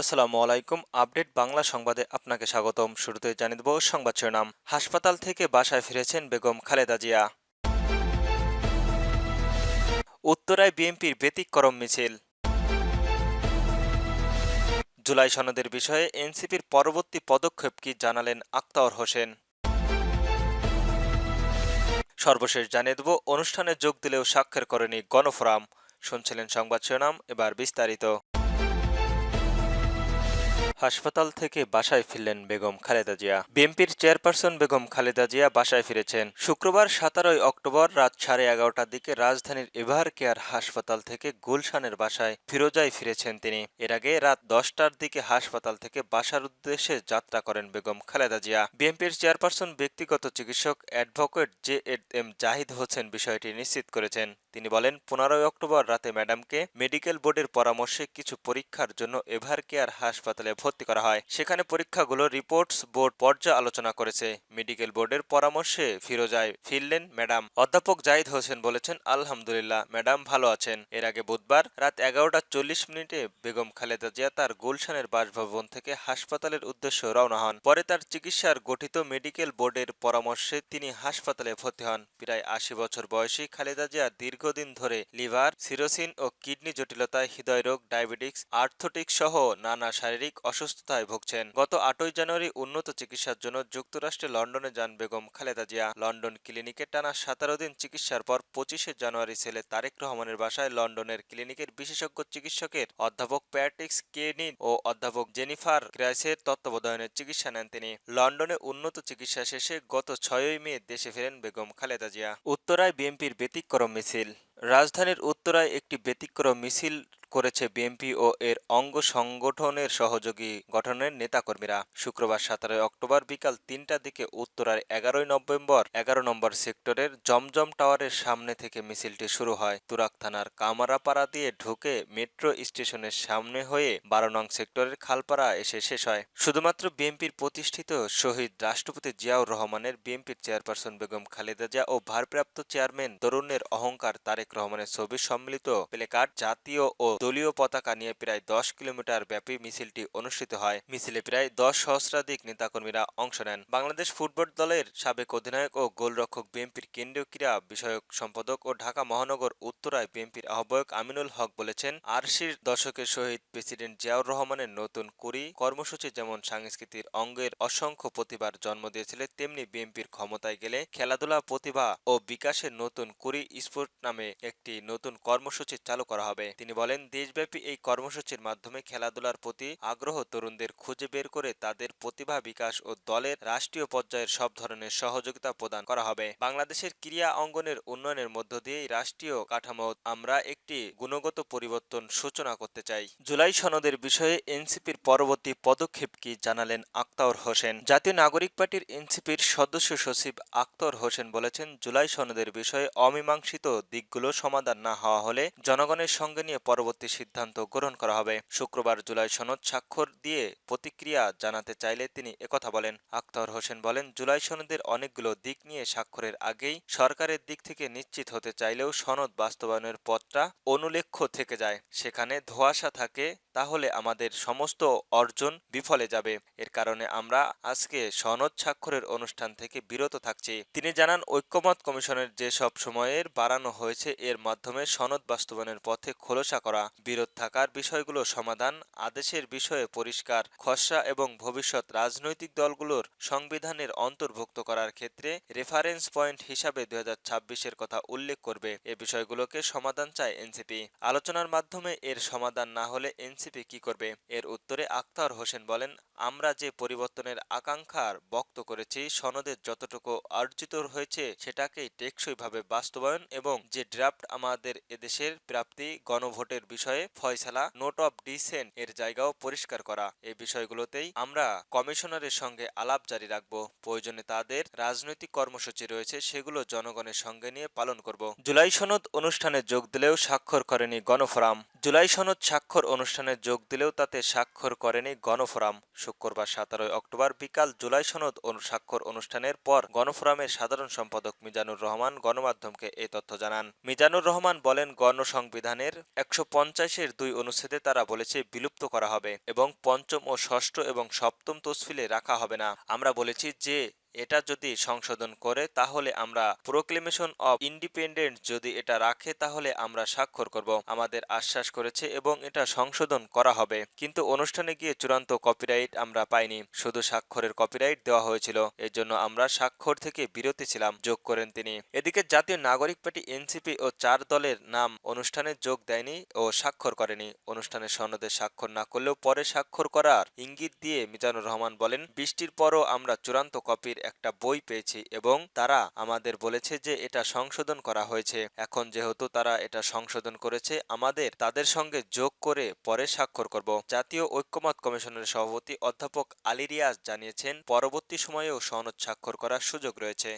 আসসালামু আলাইকুম। আপডেট বাংলা সংবাদে আপনাকে স্বাগতম। শুরুতে জানিয়ে দেব সংবাদ শিরোনাম। হাসপাতাল থেকে বাসায় ফিরেছেন বেগম খালেদা জিয়া। উত্তরায় বিএনপির ব্যতিক্রম মিছিল। জুলাই সনদের বিষয়ে এনসিপির পরবর্তী পদক্ষেপ কি জানালেন আক্তার হোসেন। সর্বশেষ জানিয়ে দেব, অনুষ্ঠানে যোগ দিলেও স্বাক্ষর করেনি গণফোরাম। শুনছিলেন সংবাদ শিরোনাম, এবার বিস্তারিত। হাসপাতাল থেকে বাসায় ফিরলেন বেগম খালেদা জিয়া। বিএনপির চেয়ারপারসন বেগম খালেদা জিয়া বাসায় ফিরেছেন। শুক্রবার সতেরোই অক্টোবর রাত সাড়ে এগারোটার দিকে রাজধানীর এভার কেয়ার হাসপাতাল থেকে গুলশানের বাসায় ফিরোজায় ফিরেছেন তিনি। এর আগে রাত দশটার দিকে হাসপাতাল থেকে বাসার উদ্দেশ্যে যাত্রা করেন বেগম খালেদা জিয়া। বিএনপির চেয়ারপারসন ব্যক্তিগত চিকিৎসক advocate J M Zahid Hossain বিষয়টি নিশ্চিত করেছেন। তিনি বলেন, পনেরোই অক্টোবর রাতে ম্যাডামকে মেডিকেল বোর্ডের পরামর্শে কিছু পরীক্ষার জন্য এভার কেয়ার হাসপাতালে ভর্তি করা হয়। সেখানে পরীক্ষাগুলো রিপোর্টস বোর্ড পর্যা আলোচনা করেছে। মেডিকেল বোর্ডের পরামর্শে ফিরোজায় ফিরলেন ম্যাডাম। অধ্যাপক জাহিদ হোসেন বলেছেন, আলহামদুলিল্লাহ, ম্যাডাম ভালো আছেন। এর আগে বুধবার রাত এগারোটা চল্লিশ মিনিটে বেগম খালেদা জিয়া তার গুলশানের বাসভবন থেকে হাসপাতালের উদ্দেশ্যে রওনা হন। পরে তার চিকিৎসার গঠিত মেডিকেল বোর্ডের পরামর্শে তিনি হাসপাতালে ভর্তি হন। প্রায় আশি বছর বয়সী খালেদা জিয়া দীর্ঘদিন ধরে লিভার, সিরোসিন ও কিডনি জটিলতায় হৃদয়রোগ, ডায়াবেটিক্স আর্থোটিক সহ নানা শারীরিক অসুস্থতায় ভুগছেন। গত আটই জানুয়ারি উন্নত চিকিৎসার জন্য যুক্তরাষ্ট্রে লন্ডনে যান বেগম খালেদা জিয়া। লন্ডন ক্লিনিকে টানা সতেরো দিন চিকিৎসার পর পঁচিশে জানুয়ারি ছেলে তারেক রহমানের বাসায় লন্ডনের ক্লিনিকের বিশেষজ্ঞ চিকিৎসকের অধ্যাপক প্যাটিক্স কেনিন ও অধ্যাপক জেনিফার ক্রাইসের তত্ত্বাবধানে চিকিৎসা নেন তিনি। লন্ডনে উন্নত চিকিৎসা শেষে গত ছয়ই মে দেশে ফেরেন বেগম খালেদা জিয়া। উত্তরায় বিএনপির ব্যতিক্রম মিছিল। রাজধানীর উত্তরায় একটি ব্যতিক্রম মিছিল করেছে বিএনপি ও এর অঙ্গ সংগঠনের সহযোগী গঠনের নেতাকর্মীরা। শুক্রবার সতেরোই অক্টোবর বিকাল তিনটার দিকে উত্তরার এগারোই নভেম্বর, এগারো নম্বর সেক্টরের জমজম টাওয়ারের সামনে থেকে মিছিলটি শুরু হয়। তুরাক থানার কামারাপাড়া দিয়ে ঢুকে মেট্রো স্টেশনের সামনে হয়ে বারো নং সেক্টরের খালপাড়া এসে শেষ হয়। শুধুমাত্র বিএনপির প্রতিষ্ঠিত শহীদ রাষ্ট্রপতি জিয়াউর রহমানের বিএনপির চেয়ারপারসন বেগম খালেদা জিয়া ও ভারপ্রাপ্ত চেয়ারম্যান তরুণের অহংকার তারেক রহমানের ছবি সম্মিলিত প্লেকার্ড জাতীয় ও দলীয় পতাকা নিয়ে প্রায় দশ কিলোমিটার ব্যাপী মিছিলটি অনুষ্ঠিত হয়। মিছিলে প্রায় দশ সহস্রাধিক নেতাকর্মীরা অংশ নেন। বাংলাদেশ ফুটবল দলের সাবেক অধিনায়ক ও গোলরক্ষক বিএনপির কেন্দ্রীয় ক্রীড়া বিষয়ক সম্পাদক ও ঢাকা মহানগর উত্তরায় বিএনপির আহ্বায়ক আমিনুল হক বলেছেন আরশির দশকের শহীদ প্রেসিডেন্ট জিয়াউর রহমানের নতুন কুড়ি কর্মসূচি যেমন সাংস্কৃতিক অঙ্গের অসংখ্য প্রতিভার জন্ম দিয়েছিল, তেমনি বিএনপির ক্ষমতায় গেলে খেলাধুলা প্রতিভা ও বিকাশের নতুন কুড়ি স্পোর্ট নামে একটি নতুন কর্মসূচি চালু করা হবে। তিনি বলেন দেশব্যাপী এই কর্মসূচির মাধ্যমে খেলাধুলার প্রতি আগ্রহ তরুণদের খুঁজে বের করে তাদের প্রতিভা বিকাশ ও দলের রাষ্ট্রীয় পর্যায়ের সব ধরনের সহযোগিতা প্রদান করা হবে। বাংলাদেশের ক্রীড়া অঙ্গনের উন্নয়নের মধ্য দিয়ে রাষ্ট্রীয় কাঠামো আমরা একটি গুণগত পরিবর্তন সূচনা করতে চাই। জুলাই সনদের বিষয়ে এনসিপির পরবর্তী পদক্ষেপ কি জানালেন আক্তার হোসেন। জাতীয় নাগরিক পার্টির এনসিপির সদস্য সচিব আক্তর হোসেন বলেছেন, জুলাই সনদের বিষয়ে অমীমাংসিত দিকগুলো সমাধান না হওয়া হলে জনগণের সঙ্গে নিয়ে পরবর্তী সিদ্ধান্ত গ্রহণ করা হবে। শুক্রবার জুলাই সনদ স্বাক্ষর দিয়ে প্রতিক্রিয়া জানাতে চাইলে তিনি একথা বলেন। আক্তার হোসেন বলেন, জুলাই সনদের অনেকগুলো দিক নিয়ে স্বাক্ষরের আগেই সরকারের দিক থেকে নিশ্চিত হতে চাইলেও সনদ বাস্তবায়নের পথটা অনুলেখ্য থেকে যায়। সেখানে ধোয়াশা থাকে তাহলে আমাদের সমস্ত অর্জন বিফলে যাবে। এর কারণে আমরা আজকে সনদ স্বাক্ষরের অনুষ্ঠান থেকে বিরত থাকছি। তিনি জানান, ঐক্যমত কমিশনের যে সব সময়ের বাড়ানো হয়েছে, এর মাধ্যমে সনদ বাস্তবায়নের পথে খোলসা করা, বিরোধ থাকার বিষয়গুলো সমাধান, আদেশের বিষয়ে পরিষ্কার, খসড়া এবং ভবিষ্যৎ রাজনৈতিক দলগুলোর সংবিধানের অন্তর্ভুক্ত করার ক্ষেত্রে রেফারেন্স পয়েন্ট হিসাবে দুই এর কথা উল্লেখ করবে। এ বিষয়গুলোকে সমাধান চায় এনসিপি। আলোচনার মাধ্যমে এর সমাধান না হলে এনসিপি কি করবে? এর উত্তরে আক্তার হোসেন বলেন, আমরা যে পরিবর্তনের আকাঙ্ক্ষার ব্যক্ত করেছি সনদের যতটুকু অর্জিত হয়েছে সেটাকেই টেকসইভাবে বাস্তবায়ন এবং যে ড্রাফট আমাদের এদেশের প্রাপ্তি, গণভোটের বিষয়ে ফয়সালা, নোট অফ ডিসেন্ট এর জায়গাও পরিষ্কার করা। এই বিষয়গুলোতেই আমরা কমিশনারের সঙ্গে আলাপ জারি রাখব। প্রয়োজনে তাদের রাজনৈতিক কর্মসূচি রয়েছে, সেগুলো জনগণের সঙ্গে নিয়ে পালন করব। জুলাই সনদ অনুষ্ঠানে যোগ দিলেও স্বাক্ষর করেনি গণফোরাম। জুলাই সনদ স্বাক্ষর অনুষ্ঠানে অনুষ্ঠানে যোগ দিলেও তাতে স্বাক্ষর করেনি গণফোরাম। শুক্রবার সতেরোই অক্টোবর বিকাল জুলাই সনদ স্বাক্ষর অনুষ্ঠানের পর গণফোরামের সাধারণ সম্পাদক মিজানুর রহমান গণমাধ্যমকে এই তথ্য জানান। মিজানুর রহমান বলেন, গণসংবিধানের একশো পঞ্চাশের দুই অনুচ্ছেদে তারা বলেছে, বিলুপ্ত করা হবে এবং পঞ্চম ও ষষ্ঠ এবং সপ্তম তসফিলে রাখা হবে না। আমরা বলেছি যে এটা যদি সংশোধন করে, তাহলে আমরা প্রোক্লেমেশন অফ ইন্ডিপেন্ডেন্ট যদি এটা রাখে, তাহলে আমরা স্বাক্ষর করব। আমাদের আশ্বাস করেছে এবং এটা সংশোধন করা হবে। কিন্তু অনুষ্ঠানে গিয়ে চূড়ান্ত কপিরাইট আমরা পাইনি। শুধু স্বাক্ষরের কপিরাইট দেওয়া হয়েছিল। এর জন্য আমরা স্বাক্ষর থেকে বিরতি ছিলাম। যোগ করেন তিনি। এদিকে জাতীয় নাগরিক পার্টি এনসিপি ও চার দলের নাম অনুষ্ঠানে যোগ দেয়নি ও স্বাক্ষর করেনি। অনুষ্ঠানে সনদে স্বাক্ষর না করলেও পরে স্বাক্ষর করার ইঙ্গিত দিয়ে মিজানুর রহমান বলেন, বৃষ্টির পরও আমরা চূড়ান্ত কপির একটা বই পেয়েছি এবং তারা আমাদের বলেছে যে এটা সংশোধন করা হয়েছে। এখন যেহেতু তারা এটা সংশোধন করেছে, আমাদের তাদের সঙ্গে যোগ করে পরে স্বাক্ষর করব। জাতীয় ঐক্যমত কমিশনের সভাপতি অধ্যাপক আলী রিয়াজ জানিয়েছেন, পরবর্তী সময়েও সনদ স্বাক্ষর করার সুযোগ রয়েছে।